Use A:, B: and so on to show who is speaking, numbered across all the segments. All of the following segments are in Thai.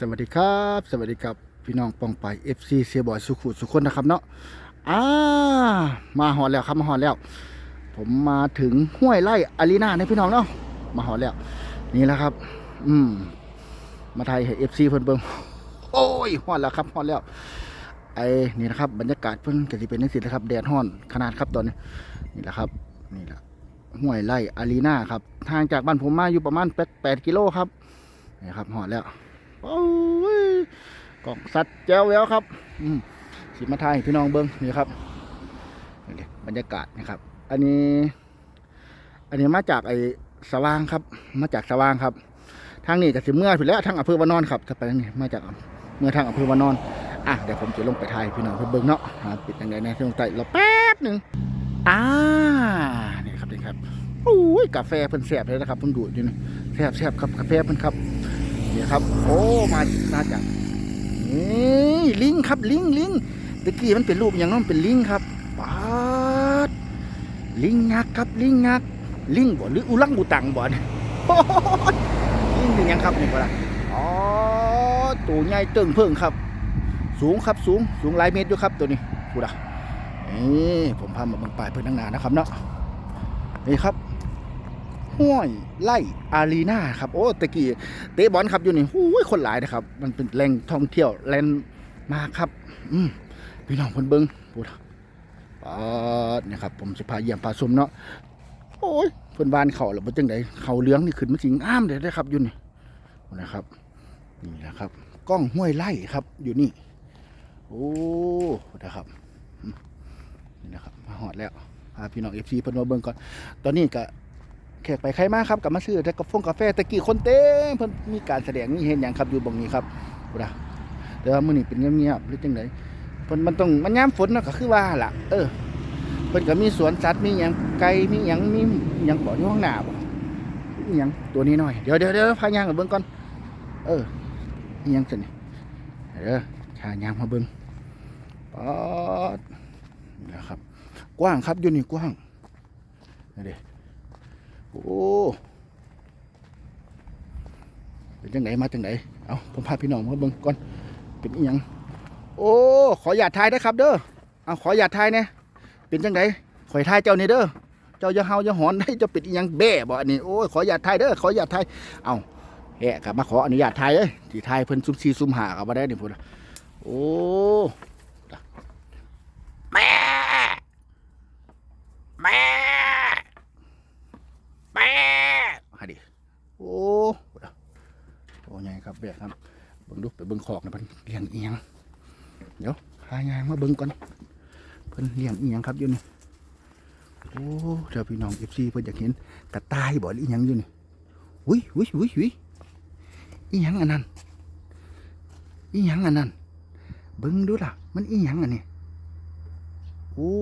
A: สวัสดีครับ สวัสดีครับ พี่น้องปองไป FC เสียบอยสุขุสุขคนนะครับเนาะอ่ามาหอดแล้วครับมาหอดแล้ว ผมมาถึงห้วยไร่อารีนาเนี่ยพี่น้องเนาะมาหอดแล้ว นี่แหละครับ อืมมาไทยให้ FC เพิ่นเบิ่งโอ้ยหอดแล้วครับหอดแล้วไอ้นี่นะครับบรรยากาศเพิ่นก็สิเป็นจังซี่นะครับแดดฮ้อนขนาดครับตอนนี้นี่แหละครับ นี่แหละห้วยไร่อารีนาครับทางจากบ้านผมมาอยู่ประมาณ8กิโลครับนี่ครับหอดแล้ว กล่องสัตว์แจ้วแล้วครับสิมาทายพี่น้องเบิ้งนี่ครับนี่บรรยากาศนะครับ อันนี้ อันนี้มาจากไอ้สว่างครับ มาจากสว่างครับ ทางนี้ก็สิเมื่อผิดแล้วทางอำเภอวานอนครับถ้าไปทางนี้มาจากเมื่อทางอำเภอวานอนอะเดี๋ยวผมจะลงไปทายพี่น้องเพื่อเบิ้งเนาะปิดยังไงในช่วงใต้เราแป๊บหนึ่งอ่านี่ครับนี่ครับโอ้ยกาแฟเพิ่นแซ่บเลยนะครับเพิ่นดูดอยู่นี่แซ่บแซ่บครับกาแฟเพิ่นครับ นี่ครับ โอ้มามาจากนี่ลิงครับลิงลิงตะกี้มันเป็นรูปอย่างนั้นเป็นลิงครับปาดลิงยักครับลิงยักลิงบ่หรืออุลังอุตังบ่เนี่ยลิงเป็นยังครับนี่ก็ละอ๋อตัวใหญ่เติ่งเพิ่งครับ สูงครับสูงสูงหลายเมตรอยู่ครับตัวนี้พูด่ะนี่ผมพามาเบังป่ายเพื่อนตั้งนานนะครับเนาะนี่ครับ ห้วยไล่อารีนาครับโอ้ตะกี้เตะบอลครับอยู่นี่หู้ยคนหลายนะครับ มันเป็นแหล่งท่องเที่ยวแลนด์มาครับ อืมพี่น้องเพิ่นเบิ่งพูดปาดเนี่ยครับ ผมสิพาเยี่ยมพาชมเนาะโอ้ยเพิ่อนวานเขาหรือบ่จังไดเขาเหลืองนี่ขึ้นมาสิงอ้ามเลยนะครับอยู่นี่นะครับนี่แหละครับกล้องห้วยไล่ครับอยู่นี่โอ้นะครับนี่นะครับมาหอดแล้วพาพี่น้อง FC เพิ่นมาเบิ่งก่อนตอนนี้ก็ แขกไปใครมาครับกับมาซื้อแต่กาแฟกาแฟตะกี้คนเต็มเพิ่นมีการแสดงมีเห็นอย่างครับอยู่บงนี้ครับบ่ดาแต่ว่ามื้อนี้เป็นเงียบๆหรือจังไดเพิ่นมันต้องมันยามฝนเนาะก็คือว่าล่ะ เออเพิ่นก็มีสวนสัตว์มีหยังไก่มีหยังมีหยังบ่อยู่ข้างหน้าบ่มีหยังตัวนี้หน่อยเดี๋ยวเดี๋ยวเดี๋ยวพายางมาเบิ่งก่อนเออมีหยังซั่นนี่เด้อพายางมาเบิ่งป๊อดนะครับ กว้างครับอยู่นี่กว้างนี่เด้ โอ้เป็นจังไหนมาจังไหนเอาผมพาพี่น้องมาเบิ่งก่อนเป็นอีหยังโอ้ขออย่าทายนะครับ เด้อเอาขออย่าทายเนี่ยเป็นจังไหนขอยทายเจ้านี่เด้อเจ้าอย่าเฮาอย่าหอนได้เจ้าเป็นอีหยังแบ่บ่อันนี้โอ้ยขออย่าทายเด้อขออย่าทายเอาแหะกลับมาขออนุญาตทายเอ้ยที่ทายเพิ่นซุ่มซีซุ่มหากับมาได้นี่พุ่นโอ้ แม่ แม่ แม่ฮะดิ โอ้โอ้ ยงครับเบียครับเบิ่งดูไปเบิ่งขอกนะเพิ่นเลี้ยงเอียงเดี๋ยวพายางมาเบิ่งก่อนเพิ่นเลี้ยงเอียงครับอยู่นี่โอ้เดี๋ยวพี่น้องเอฟซีเพิ่นอยากเห็นกระต่ายบ่หรืออีหยังอยู่นี่อุ้ยอุ้ยอุ้ยอุ้ยอีหยังอันนั้นอีหยังอันนั้นเบิ่งดูล่ะ มันอีหยังอันนี้โอ้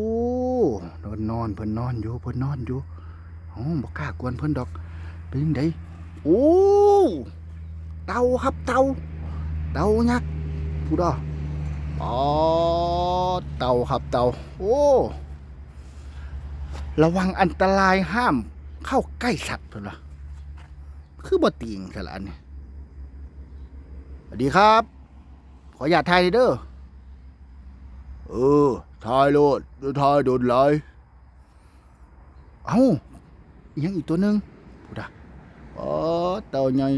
A: นอนนอนเพิ่นนอนอยู่เพิ่นนอนอยู่โอ้บอกกล้ากวนเพิ่นดอกเป็นยังไงโอ้ เต่าครับเต่าเต่ายักษ์พูดอะอ๋อเต่าครับเต่าโอ้ระวังอันตรายห้ามเข้าใกล้สัตว์เพิ่นวะคือบ่ติงสละอันนี้สวัสดีครับ ขออย่าตถ่ายหน่อยเด้อเออทายโลดเดี๋ยวทายโดนไล่เอ้าอีกยังอีกตัวหนึ่งพูดอะอ๋อเต่าใหญ่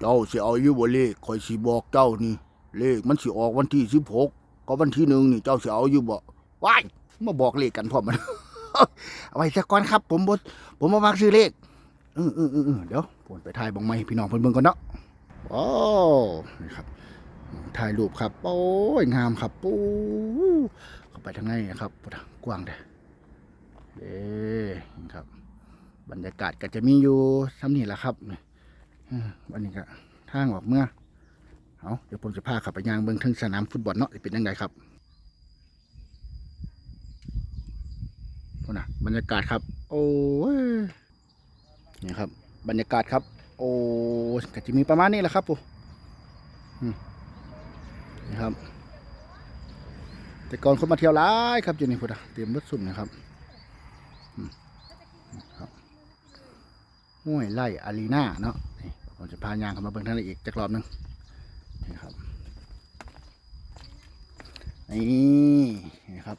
A: เจ้าสิเอาอยู่บ่เลขคอยสิบอกเจ้านี่ เลขมันสิออกวันที่สิบหกก็วันที่หนึ่งนี่เจ้าสิเอาอยู่บ่ว้ายมาบอกเลขกันพร้อมมัน เอาไว้สักก่อนครับ ผมบ่ผมมามักซื้อเลขเออเออเออเดี๋ยวผมไปถ่ายบังไม้พี่น้องเพิ่นเบิ่งก่อนเนาะโอ้นี่ครับถ่ายรูปครับ โอ้ยงามครับปูเข้าไปทางไหนนะครับกว้างเด้เด้ครับ บรรยากาศก็จะมีอยู่ซ้ำนี่แหละครับนี่อืม วันนี้ก็ทางออกเมื่อเอาเดี๋ยวผมจะพาขับไปยางเบิ้งถึงสนามฟุตบอลเนาะสิเป็นยังไงครับพูดนะบรรยากาศครับ โอ้ยนี่ครับ บรรยากาศครับ โอ้ก็จะมีประมาณนี้แหละครับปูอืมนี่ครับ แต่ก่อนคนมาเที่ยวหลายครับอยู่นี่พูดนะเตรียมรถสุ่มนะครับห้วยไล่อารีนาเนาะ ผมจะพายางเข้ามาเบิ่งท่านอีกจักรอบหนึงนี่ครับนี่นี่ครับ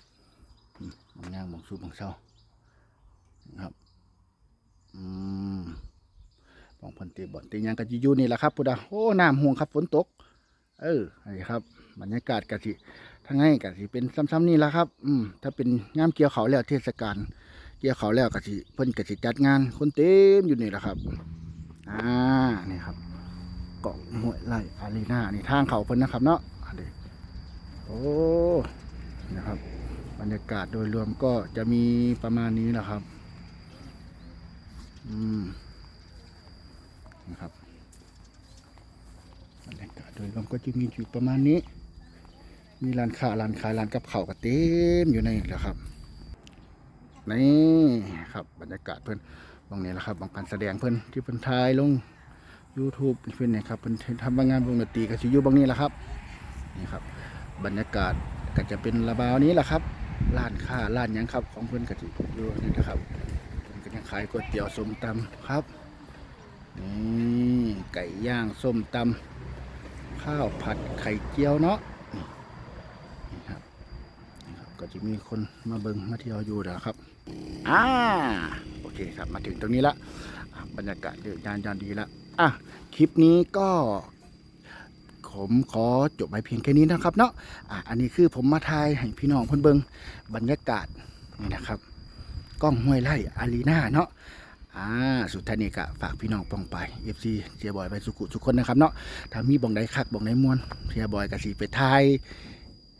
A: มบางยางบางสูบบางเศร้านะครับอืมบองพันตีบ่อนตียางกันยู่นี่แหละครับพุดาโอ้น้ำห่วงครับฝนตก เออนี่ครับบรรยากาศกะสิทั้งไงกะสิเป็นซ้ำๆนี่แหละครับ อืมถ้าเป็นงามเกี่ยวเขาแล้วเทศกาลเกี่ยวเขาแล้วกะสิเพิ่นกะสิจัดงานคนเต็มอยู่นี่แหละครับ อ่านี่ครับเกาะห้วยไร่อารีนานี่ทางเขาเพิ่นนะครับ เนาะอันนี้โอ้นะครับ บรรยากาศโดยรวมก็จะมีประมาณนี้แหละครับ อืมนะครับบรรยากาศโดยรวมก็จะมีอยู่ประมาณนี้ มีร้านค้าร้านขายร้านกับเขาวก็เต็มอยู่ในนี่แหละครับนี่ครับบรรยากาศเพิ่อน ตรงนี้แหละครับบางการแสดงเพิ่นที่เพิ่นถ่ายลง YouTube เพิ่นเนี่ยครับเพิ่นทำงานวงดนตรีก็สิอยู่บางนี้แหละครับนี่ครับ บรรยากาศก็จะเป็นระบาวนี้แหละครับร้านค้าร้านยังครับ ของเพิ่อนก็สิอยู่นี่นะครับเพิ่นก็ยังขายก๋วยเตี๋ยวส้มตำครับนี่ไก่ย่างส้มตำข้าวผัดไข่เจียวเนาะนี่ครับนี่ครับ ก็จะมีคนมาเบิงมาเที่ยวอยู่นะครับอ่า เคครับมาถึงตรงนี้ละบรรยากาศเดือดยานยานดีละอะคลิปนี้ก็ผมขอจบไปเพียงแค่นี้นะครับเนาะอะอันนี้คือผมมาทายให้พี่น้องเพิ่นเบิงบรรยากาศนี่นะครับกล้องห้วยไร่อารีนาเนาะอ่าสุดท้ายนี้ก็ฝากพี่น้องป้องไป FC เสียบอยไปสุขุทุกคนนะครับเนาะถ้ามีบ่องใดคักบ่องใดมวนเสียบอยก็สิไปทาย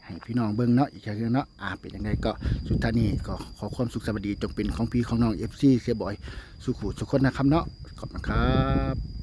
A: ให้พี่น้องเบิ้งเนาะอีกครั้งเนาะอ่าเป็นยังไงก็สุดท้ายนี้ก็ขอความสุขสวัสดีจงเป็นของพี่ของน้องเอฟซีเสียบอย สุขุสุขคนนะครับเนาะขอบคุณครับ